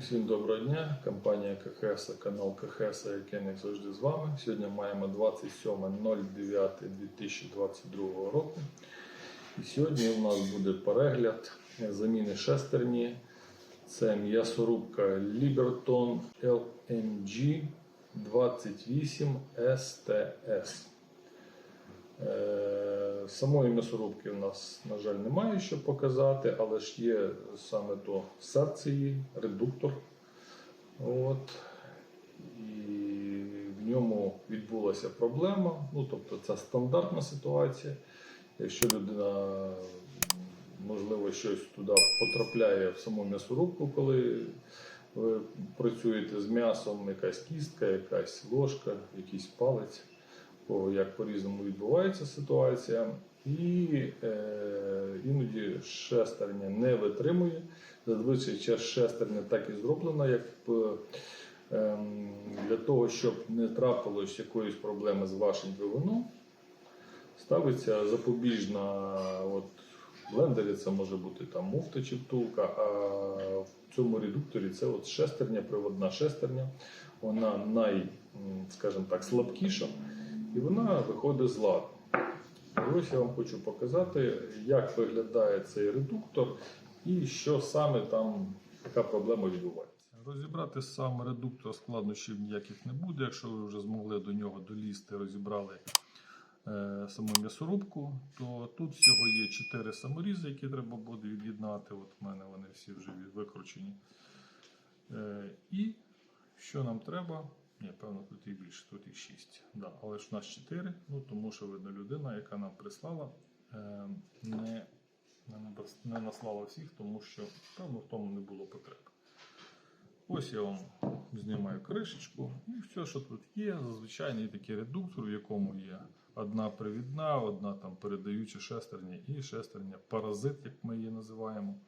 Всім доброго дня. Компанія КХС, канал КХС, який як завжди з вами. Сьогодні маємо 27.09.2022 року. І сьогодні у нас буде перегляд заміни шестерні. Це м'ясорубка Liberton LMG 28 STS. Е, Самої м'ясорубки у нас, на жаль, немає що показати, але ж є саме то серце її, редуктор. От. І в ньому відбулася проблема. Ну, тобто це стандартна ситуація. Якщо людина, можливо, щось туди потрапляє в саму м'ясорубку, коли ви працюєте з м'ясом, якась кістка, якась ложка, якийсь палець як по-різному відбувається ситуація, і е, іноді шестерня не витримує. Зазвичай шестерня так і зроблена, як б, ем, для того, щоб не трапилось якоїсь проблеми з вашим двигуном. Ставиться запобіжна от, в блендері, це може бути там муфта чи втулка, а в цьому редукторі це от шестерня, приводна шестерня. Вона най, скажімо так, слабкіша і вона виходить з ладу. І ось я вам хочу показати, як виглядає цей редуктор і що саме там яка проблема відбувається. Розібрати сам редуктор складнощів ніяких не буде. Якщо ви вже змогли до нього долізти, розібрали е, саму м'ясорубку, то тут всього є 4 саморізи, які треба буде від'єднати. От в мене вони всі вже викручені. Е, і що нам треба? Ні, певно, тут їх більше, тут їх 6. Да, але ж у нас 4, ну тому що видно людина, яка нам прислала, е, не, не, наслала всіх, тому що певно в тому не було потреби. Ось я вам знімаю кришечку, і все, що тут є, зазвичайний такий редуктор, в якому є одна привідна, одна там передаюча шестерня і шестерня паразит, як ми її називаємо.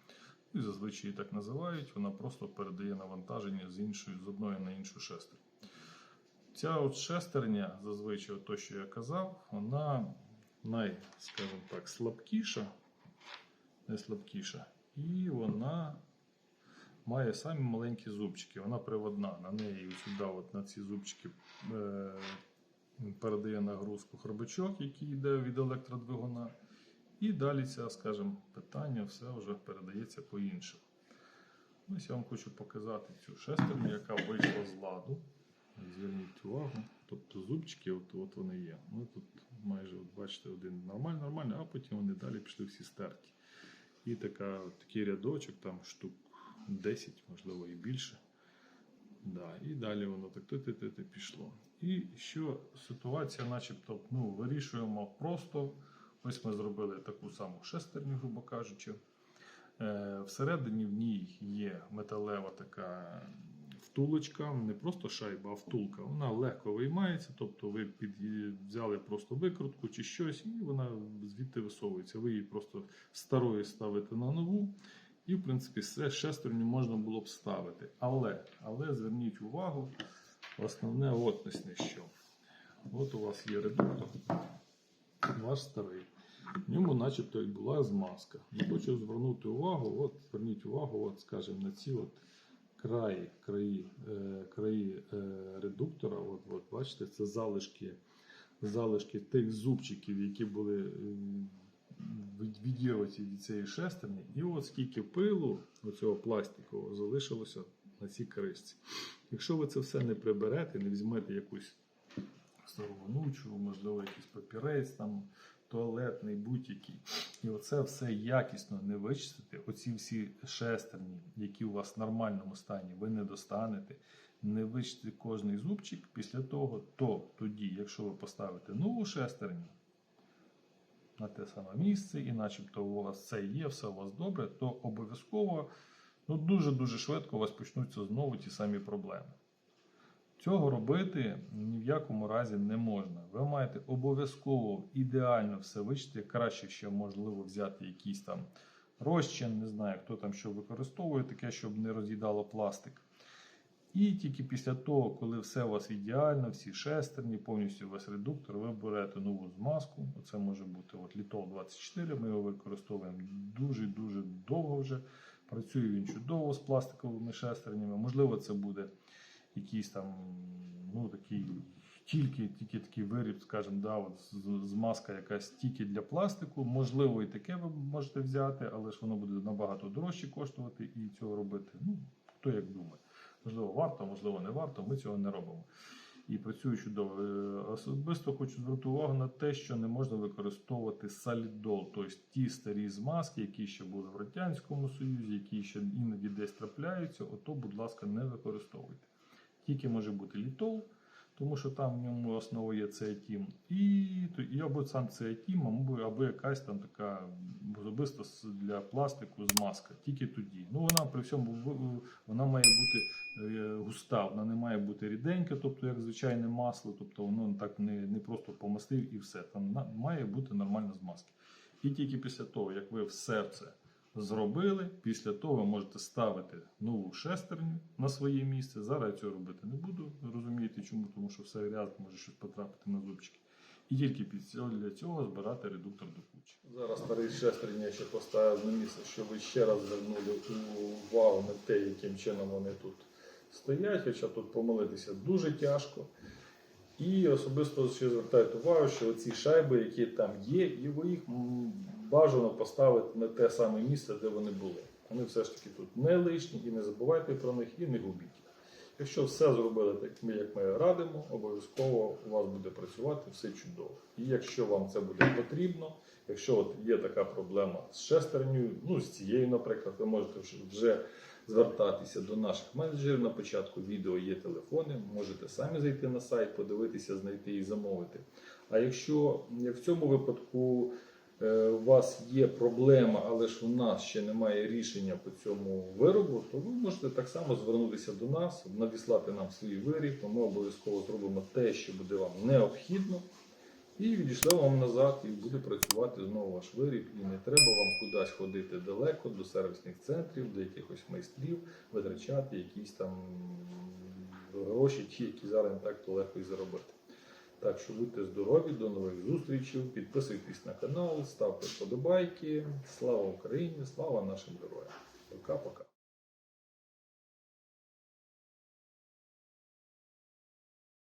І зазвичай її так називають, вона просто передає навантаження з іншої, з одної на іншу шестерню. Ця от шестерня, зазвичай, то, що я казав, вона най, скажімо так, слабкіша, найслабкіша, і вона має самі маленькі зубчики. Вона приводна. На неї сюди, от на ці зубчики, е, передає нагрузку хробачок, який йде від електродвигуна. І далі це, скажімо, питання все вже передається по-іншому. Ось я вам хочу показати цю шестерню, яка вийшла. Зверніть увагу, тобто зубчики, от, от вони є. Ну тут майже от бачите, один нормально, нормально, а потім вони далі пішли всі стерті. І така, такий рядочок, там штук 10, можливо, і більше. Да, і далі воно так ти ти ти пішло. І що ситуація, начебто, ну, вирішуємо просто. Ось ми зробили таку саму шестерню, грубо кажучи. Е, всередині в ній є металева така втулочка, не просто шайба, а втулка. Вона легко виймається, тобто ви під, взяли просто викрутку чи щось, і вона звідти висовується. Ви її просто з старої ставите на нову. І, в принципі, все шестерню можна було б ставити. Але, але зверніть увагу, основне от ось що. От у вас є редуктор, ваш старий. В ньому начебто була змазка. Ну, хочу звернути увагу, от зверніть увагу, от, скажімо, на ці от краї, краї, е, краї е, редуктора. От, от, бачите, це залишки, залишки тих зубчиків, які були е, від- відірваті від цієї шестерні. І от скільки пилу оцього пластикового залишилося на цій кришці. Якщо ви це все не приберете, не візьмете якусь стару вонучу, можливо, якийсь папірець, там, туалетний, будь-який. І оце все якісно не вичистити. Оці всі шестерні, які у вас в нормальному стані, ви не достанете, не вичистите кожний зубчик після того, то тоді, якщо ви поставите нову шестерню, на те саме місце, і начебто у вас це є, все у вас добре, то обов'язково ну, дуже-дуже швидко у вас почнуться знову ті самі проблеми. Цього робити ні в якому разі не можна. Ви маєте обов'язково ідеально все вичити. Краще ще можливо взяти якийсь там розчин, не знаю, хто там що використовує таке, щоб не роз'їдало пластик. І тільки після того, коли все у вас ідеально, всі шестерні, повністю весь редуктор, ви берете нову змазку. Це може бути от Літол 24. Ми його використовуємо дуже-дуже довго вже. Працює він чудово з пластиковими шестернями. Можливо, це буде якийсь там ну, такий тільки, тільки такий виріб, скажімо, да, от змазка якась тільки для пластику. Можливо, і таке ви можете взяти, але ж воно буде набагато дорожче коштувати і цього робити. Ну, хто як думає. Можливо, варто, можливо, не варто, ми цього не робимо. І працює чудово. Е, Особисто хочу звернути увагу на те, що не можна використовувати салідол, тобто ті старі змазки, які ще були в Радянському Союзі, які ще іноді десь трапляються, ото, будь ласка, не використовуйте. Тільки може бути літол, тому що там в ньому основа є цеатім, і, і або сам цеатім, або, або якась там така особисто для пластику змазка. Тільки тоді. Ну вона при всьому вона має бути е, густа, вона не має бути ріденька, тобто як звичайне масло, тобто воно так не, не просто помастив і все. Там має бути нормальна змазка. І тільки після того, як ви все це зробили, після того можете ставити нову шестерню на своє місце. Зараз я цього робити не буду. Розумієте чому? Тому що все грязно, може щось потрапити на зубчики. І тільки після цього збирати редуктор до кучі. Зараз старий шестерні я ще поставив на місце, щоб ви ще раз звернули увагу на те, яким чином вони тут стоять, хоча тут помилитися дуже тяжко. І особисто ще звертають увагу, що ці шайби, які там є, і ви їх бажано поставити на те саме місце, де вони були. Вони все ж таки тут не лишні, і не забувайте про них, і не губіть. Якщо все зробили так, ми, як ми радимо, обов'язково у вас буде працювати все чудово. І якщо вам це буде потрібно, якщо от є така проблема з шестернею, ну з цією, наприклад, ви можете вже- звертатися до наших менеджерів. На початку відео є телефони, можете самі зайти на сайт, подивитися, знайти і замовити. А якщо як в цьому випадку у вас є проблема, але ж у нас ще немає рішення по цьому виробу, то ви можете так само звернутися до нас, надіслати нам свій виріб, а ми обов'язково зробимо те, що буде вам необхідно. І відійшли вам назад, і буде працювати знову ваш виріб. І не треба вам кудись ходити далеко до сервісних центрів, до якихось майстрів, витрачати якісь там гроші, ті, які зараз не так то легко і заробити. Так що будьте здорові, до нових зустрічей, підписуйтесь на канал, ставте вподобайки. Слава Україні, слава нашим героям. Пока-пока.